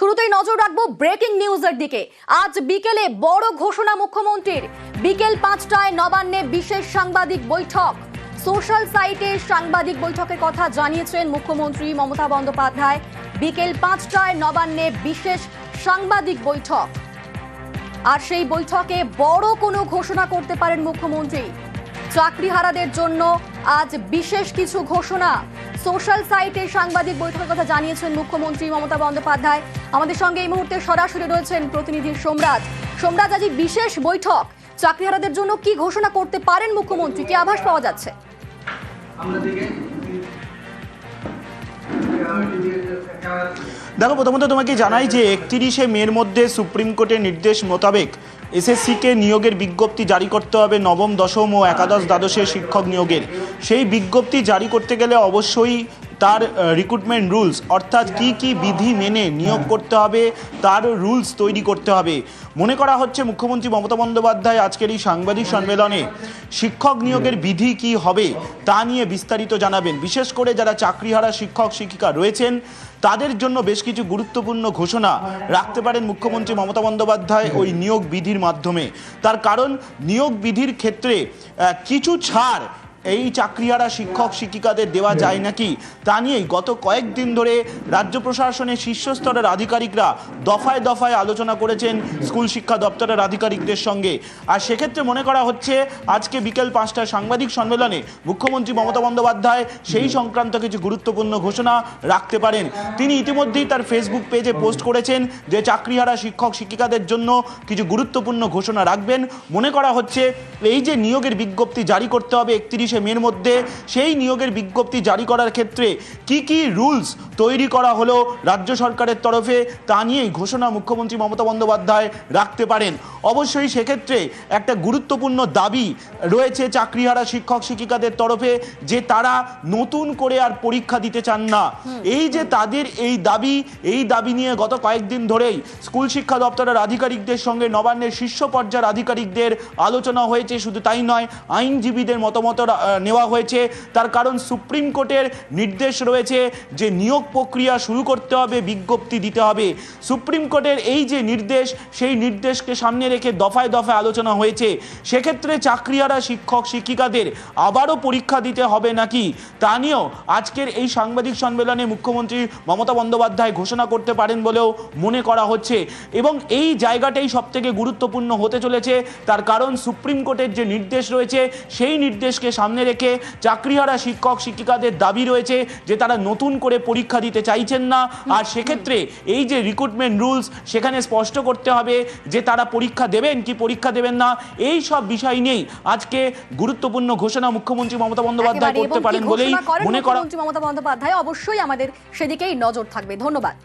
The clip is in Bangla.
শুরুতেই নজর রাখব ব্রেকিং নিউজের দিকে। আজ বিকেলে বড় ঘোষণা মুখ্যমন্ত্রীর। বিকেল পাঁচটায় নবান্নে বিশেষ সাংবাদিক বৈঠক। সোশ্যাল সাইটে সাংবাদিক বৈঠকের কথা জানিয়েছেন মুখ্যমন্ত্রী মমতা বন্দ্যোপাধ্যায়। বিকেল পাঁচটায় নবান্নে বিশেষ সাংবাদিক বৈঠক। আর সেই বৈঠকে বড় কোনো ঘোষণা করতে পারেন মুখ্যমন্ত্রী। চাকরিহারাদের জন্য আজ বিশেষ কিছু ঘোষণা। সোশ্যাল সাইটে সাংবাদিক বৈঠকের কথা জানিয়েছেন মুখ্যমন্ত্রী মমতা বন্দ্যোপাধ্যায়। আমাদের সঙ্গে এই মুহূর্তে সরাসরি রয়েছেন প্রতিনিধি সোমরাজ। সোমরাজ, আজ বিশেষ বৈঠক, চাকরিহারাদের জন্য কি ঘোষণা করতে পারেন মুখ্যমন্ত্রী? কি আভাস পাওয়া যাচ্ছে? দেখো, প্রথমত তোমাকে জানাই যে একত্রিশে মের মধ্যে সুপ্রিম কোর্টের নির্দেশ মোতাবেক এসএসসিকে নিয়োগের বিজ্ঞপ্তি জারি করতে হবে নবম, দশম ও একাদশ দ্বাদশের শিক্ষক নিয়োগের। সেই বিজ্ঞপ্তি জারি করতে গেলে অবশ্যই তার রিক্রুটমেন্ট রুলস অর্থাৎ কি কি বিধি মেনে নিয়োগ করতে হবে, তার রুলস তৈরি করতে হবে। মনে করা হচ্ছে মুখ্যমন্ত্রী মমতা বন্দ্যোপাধ্যায় আজকের এই সাংবাদিক সম্মেলনে শিক্ষক নিয়োগের বিধি কি হবে, তা নিয়ে বিস্তারিত জানাবেন। বিশেষ করে যারা চাকরিহারা শিক্ষক, শিক্ষিকা রয়েছেন, তাদের জন্য বেশ কিছু গুরুত্বপূর্ণ ঘোষণা রাখতে পারেন মুখ্যমন্ত্রী মমতা বন্দ্যোপাধ্যায় ওই নিয়োগ বিধির মাধ্যমে। তার কারণ, নিয়োগ বিধির ক্ষেত্রে কিছু ছাড় এই চাকরিহারা শিক্ষক শিক্ষিকাদের দেওয়া যায় নাকি? তা নিয়েই গত কয়েকদিন ধরে রাজ্য প্রশাসনের শীর্ষস্তরের আধিকারিকরা দফায় দফায় আলোচনা করেছেন স্কুল শিক্ষা দপ্তরের আধিকারিকদের সঙ্গে। আর সেক্ষেত্রে মনে করা হচ্ছে, আজকে বিকেল পাঁচটার সাংবাদিক সম্মেলনে মুখ্যমন্ত্রী মমতা বন্দ্যোপাধ্যায় সেই সংক্রান্ত কিছু গুরুত্বপূর্ণ ঘোষণা রাখতে পারেন। তিনি ইতিমধ্যেই তার ফেসবুক পেজে পোস্ট করেছেন যে চাকরিহারা শিক্ষক শিক্ষিকাদের জন্য কিছু গুরুত্বপূর্ণ ঘোষণা রাখবেন। মনে করা হচ্ছে, এই যে নিয়োগের বিজ্ঞপ্তি জারি করতে হবে একত্রিশে মের মধ্যে সেই নিয়োগের বিজ্ঞপ্তি জারি করার ক্ষেত্রে কি কি রুলস তৈরি করা হলো রাজ্য সরকারের তরফে তা নিয়েই ঘোষণা মুখ্যমন্ত্রী মমতা বন্দ্যোপাধ্যায় রাখতে পারেন। অবশ্যই সেক্ষেত্রে একটা গুরুত্বপূর্ণ দাবি রয়েছে চাকরিহারা শিক্ষক শিক্ষিকাদের তরফে যে তারা নতুন করে আর পরীক্ষা দিতে চান না। এই যে তাদের এই দাবি এই দাবি নিয়ে গত কয়েকদিন ধরেই স্কুল শিক্ষা দপ্তরের আধিকারিকদের সঙ্গে নবান্নের শীর্ষ পর্যায়ের আধিকারিকদের আলোচনা হয়েছে শুধু তাই নয় আইনজীবীদের মতামত নেওয়া হয়েছে। তার কারণ সুপ্রিম কোর্টের নির্দেশ রয়েছে যে নিয়োগ প্রক্রিয়া শুরু করতে হবে বিজ্ঞপ্তি দিতে হবে। সুপ্রিম কোর্টের এই যে নির্দেশ সেই নির্দেশকে সামনে রেখে দফায় দফায় আলোচনা হয়েছে। সেক্ষেত্রে চাকরিয়ারা শিক্ষক, শিক্ষিকাদের আবারও পরীক্ষা দিতে হবে নাকি? তা নিয়েও আজকের এই সাংবাদিক সম্মেলনে মুখ্যমন্ত্রী মমতা বন্দ্যোপাধ্যায় ঘোষণা করতে পারেন বলেও মনে করা হচ্ছে। এবং এই জায়গাটাই সবথেকে গুরুত্বপূর্ণ হতে চলেছে। তার কারণ সুপ্রিম কোর্টের যে নির্দেশ রয়েছে, সেই নির্দেশকে সামনে রেখে চাকরিহারা শিক্ষক, শিক্ষিকাদের দাবি রয়েছে যে তারা নতুন করে পরীক্ষা দিতে চাইছেন না। আর সেক্ষেত্রে এই যে রিক্রুটমেন্ট রুলস সেখানে স্পষ্ট করতে হবে যে তারা পরীক্ষা দেবেন কি পরীক্ষা দেবেন না এই সব বিষয় নিয়েই আজকে গুরুত্বপূর্ণ ঘোষণা মুখ্যমন্ত্রী মমতা বন্দ্যোপাধ্যায় করতে পারেন বলেই মনে করা মুখ্যমন্ত্রী মমতা বন্দ্যোপাধ্যায় অবশ্যই আমাদের সেদিকেই নজর থাকবে। ধন্যবাদ।